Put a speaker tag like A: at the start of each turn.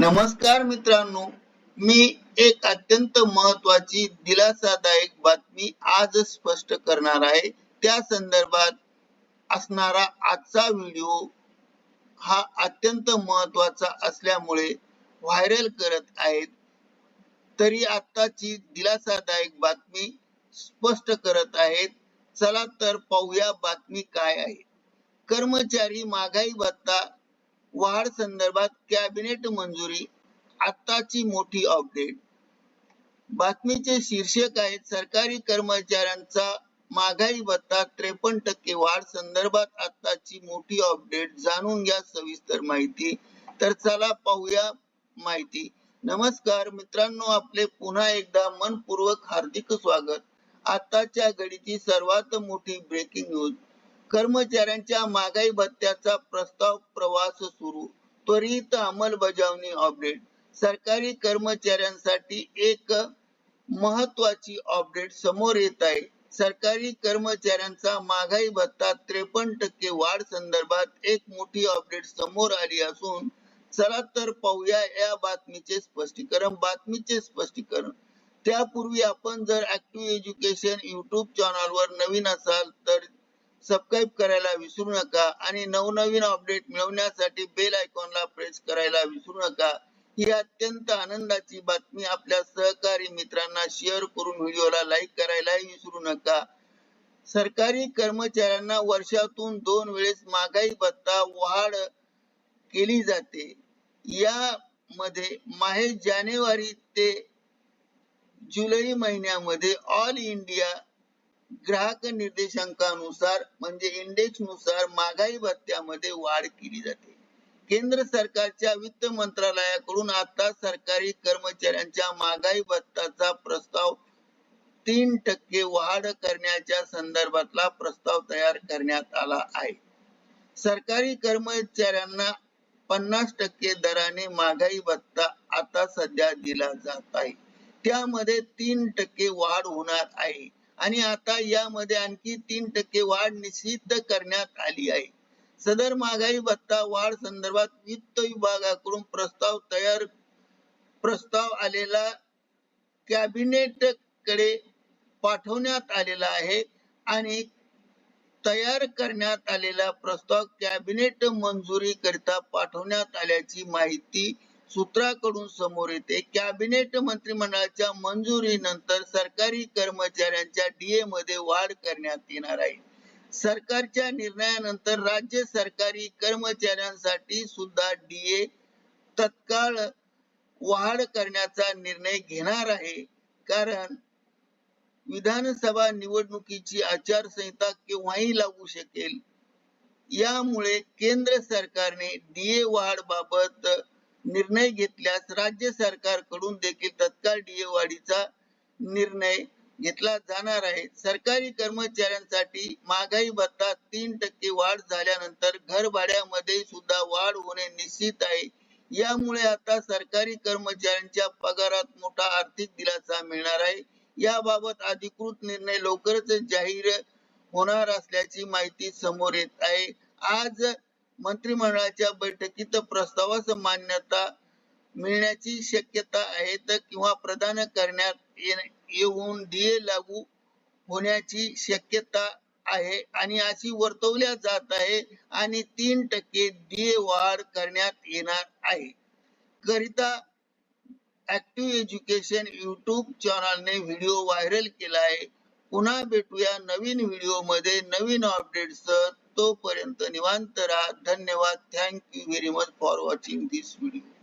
A: नमस्कार मित्रांनो मी एक अत्यंत महत्वाची दिलासादायक बातमी आज स्पष्ट करणार आहे. त्या संदर्भात असणारा आजचा व्हिडिओ हा अत्यंत महत्त्वाचा असल्यामुळे व्हायरल करत आहेत. तरी आताची दिलासादायक बातमी स्पष्ट करत आहेत. चला तर पाहूया बातमी काय आहे. कर्मचारी महागाई भत्ता वाढ संदर्भात कॅबिनेट मंजुरी आत्ताची मोठी अपडेट बातमीचे शीर्षक आहेत सरकारी कर्मचाऱ्यांचा महागाई भत्ता त्रेपन्न टक्के वाढ संदर्भात आताची मोठी अपडेट जाणून घ्या सविस्तर माहिती. तर चला पाहूया माहिती. नमस्कार मित्रांनो आपले पुन्हा एकदा मनपूर्वक हार्दिक स्वागत. आताच्या घडीची सर्वात मोठी ब्रेकिंग न्यूज कर्मचाऱ्यांच्या महागाई भत्त्याचा प्रस्ताव प्रवास सुरू. त्वरित अंमलबजावणी अपडेट सरकारी कर्मचाऱ्यांसाठी एक महत्वाची अपडेट समोर येत आहे. सरकारी कर्मचाऱ्यांचा महागाई भत्ता त्रेपन्न टक्के वाढ संदर्भात एक मोठी अपडेट समोर आली असून चला तर पाहूया या बातमीचे स्पष्टीकरण. बातमीचे स्पष्टीकरण. त्यापूर्वी आपण जर ऍक्टिव्ह एज्युकेशन युट्यूब चॅनलवर नवीन असाल तर सबस्क्राईब करायला विसरू नका आणि नवनवीन अपडेट मिळवण्यासाठी बेल आयकॉनला प्रेस करायला विसरू नका. ही अत्यंत आनंदाची बातमी आपल्या सहकारी मित्रांना शेअर करून व्हिडिओला लाईक करायलाही विसरू नका. सरकारी कर्मचाऱ्यांना वर्षातून दोन वेळेस महागाई भत्ता वाढ केली जाते. यामध्ये माहे जानेवारी ते जुलै महिन्यामध्ये ऑल इंडिया ग्राहक निर्देशांकानुसार म्हणजे इंडेक्सनुसार महागाई भत्त्यामध्ये वाढ केली जाते. केंद्र सरकारच्या वित्त मंत्रालयाकडून आता सरकारी कर्मचाऱ्यांच्या महागाई भत्ताचा प्रस्ताव तीन टक्के वाढ करण्याच्या संदर्भातला प्रस्ताव तयार करण्यात आला आहे. सरकारी कर्मचाऱ्यांना पन्नास टक्के दराने महागाई भत्ता आता सध्या दिला जात आहे. त्यामध्ये तीन टक्के वाढ होणार आहे. आणि आता यामध्ये आणखी तीन टक्के वाढ निश्चित करण्यात आली आहे. सदर महागाई भत्ता वाढ संदर्भात वित्त विभागाकडून प्रस्ताव तयार प्रस्ताव आलेला कॅबिनेटकडे पाठवण्यात आलेला आहे आणि तयार करण्यात आलेला प्रस्ताव कॅबिनेट मंजुरी करिता पाठवण्यात आल्याची माहिती सूत्राकडून समोर येते. कॅबिनेट मंत्रिमंडळाच्या मंजुरीनंतर सरकारी कर्मचाऱ्यांच्या डीए मध्ये वाढ करण्यात येणार आहे. सरकारच्या निर्णयानंतर राज्य सरकारी कर्मचाऱ्यांसाठी सुद्धा डीए तत्काळ वाढ करण्याचा निर्णय घेणार आहे. कारण विधानसभा निवडणुकीची आचारसंहिता केव्हाही लागू शकेल. यामुळे केंद्र सरकारने डीए वाढ बाबत निर्णय घेतल्यास राज्य सरकारकडून देखील तत्काळ डीए वाढीचा निर्णय घेतला जाणार आहे. सरकारी कर्मचाऱ्यांसाठी महागाई भत्ता तीन टक्के वाढ झाल्यानंतर घर भाड्यामध्ये सुद्धा वाढ होणे निश्चित आहे. यामुळे आता सरकारी कर्मचाऱ्यांच्या पगारात मोठा आर्थिक दिलासा मिळणार आहे. याबाबत अधिकृत निर्णय लवकरच जाहीर होणार असल्याची माहिती समोर येत आहे. आज मंत्रिमंडळाच्या बैठकीत प्रस्तावास मान्यता मिळण्याची शक्यता आहे तर किंवा प्रदान करण्यात येऊन डीए लागू होण्याची शक्यता आहे आणि अशी वर्तवल्या जात आहे आणि तीन टक्के डीए वाढ करण्यात येणार आहे. करिता ऍक्टिव्ह एज्युकेशन युट्यूब चॅनलने व्हिडिओ व्हायरल केला आहे. पुन्हा भेटूया नवीन व्हिडिओमध्ये नवीन अपडेट्स तोपर्यंत निवांत राहा. धन्यवाद. Thank you very much for watching this video